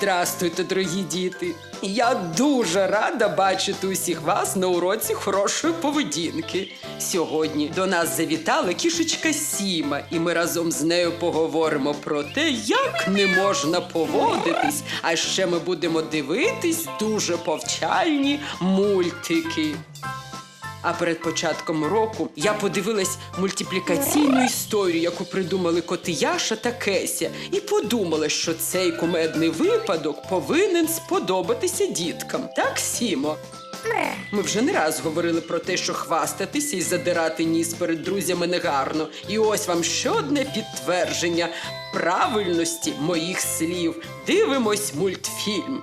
Здрастуйте, дорогі діти! Я дуже рада бачити усіх вас на уроці хорошої поведінки. Сьогодні до нас завітала кішечка Сіма, і ми разом з нею поговоримо про те, як не можна поводитись. А ще ми будемо дивитись дуже повчальні мультики. А перед початком року я подивилась мультиплікаційну історію, яку придумали коти Яша та Кеся, і подумала, що цей кумедний випадок повинен сподобатися діткам. Так, Сімо? Ми вже не раз говорили про те, що хвастатися і задирати ніс перед друзями негарно. І ось вам ще одне підтвердження правильності моїх слів. Дивимось мультфільм.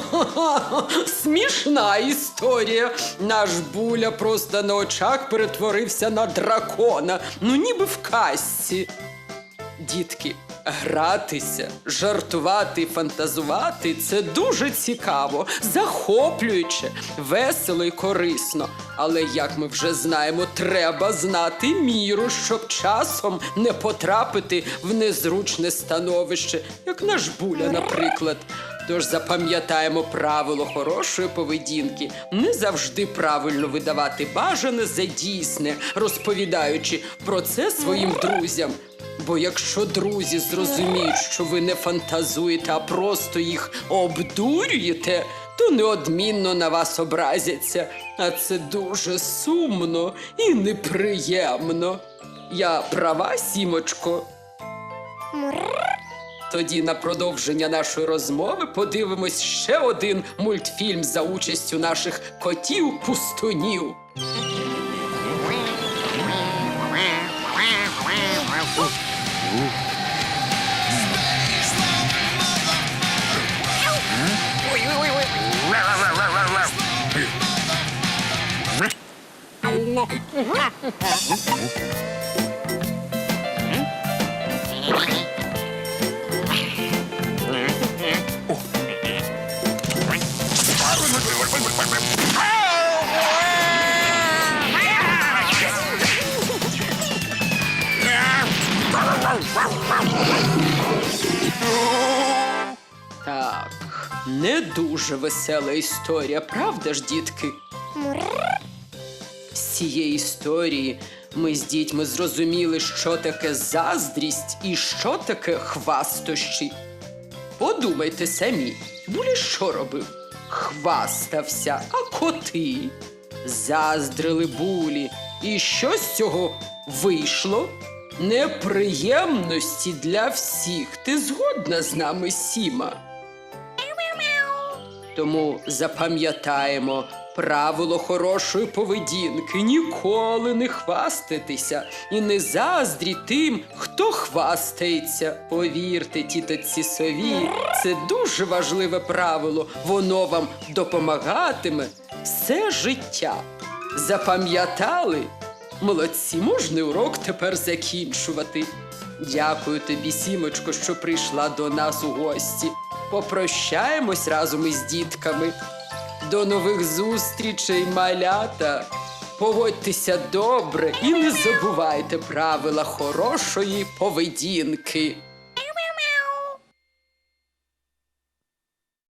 Смішна історія. Наш буля просто на очах перетворився на дракона. Ну, ніби в казці. Дітки, гратися, жартувати, фантазувати це дуже цікаво, захоплююче, весело і корисно. Але як ми вже знаємо, треба знати міру, щоб часом не потрапити в незручне становище, як наш буля, наприклад. Тож запам'ятаємо правило хорошої поведінки не завжди правильно видавати бажане за дійсне, розповідаючи про це своїм друзям. Бо якщо друзі зрозуміють, що ви не фантазуєте, а просто їх обдурюєте, то неодмінно на вас образяться. А це дуже сумно і неприємно. Я права, сімочко. Тоді на продовження нашої розмови подивимось ще один мультфільм за участю наших котів-пустунів. Так, не дуже весела історія, правда ж, дітки? З цієї історії ми з дітьми зрозуміли, що таке заздрість і що таке хвастощі. Подумайте самі, Булі що робив? Хвастався, а коти заздрили булі. І що з цього вийшло? Неприємності для всіх. Ти згодна з нами, Сіма? Тому запам'ятаємо правило хорошої поведінки ніколи не хвастатися і не заздрі тим, хто хвастається. Повірте, тітоці сові, це дуже важливе правило. Воно вам допомагатиме все життя. Запам'ятали? Молодці, можна урок тепер закінчувати. Дякую тобі, сімочко, що прийшла до нас у гості. Попрощаємось разом із дітками. До нових зустрічей, малята. Поводьтеся добре і не забувайте правила хорошої поведінки.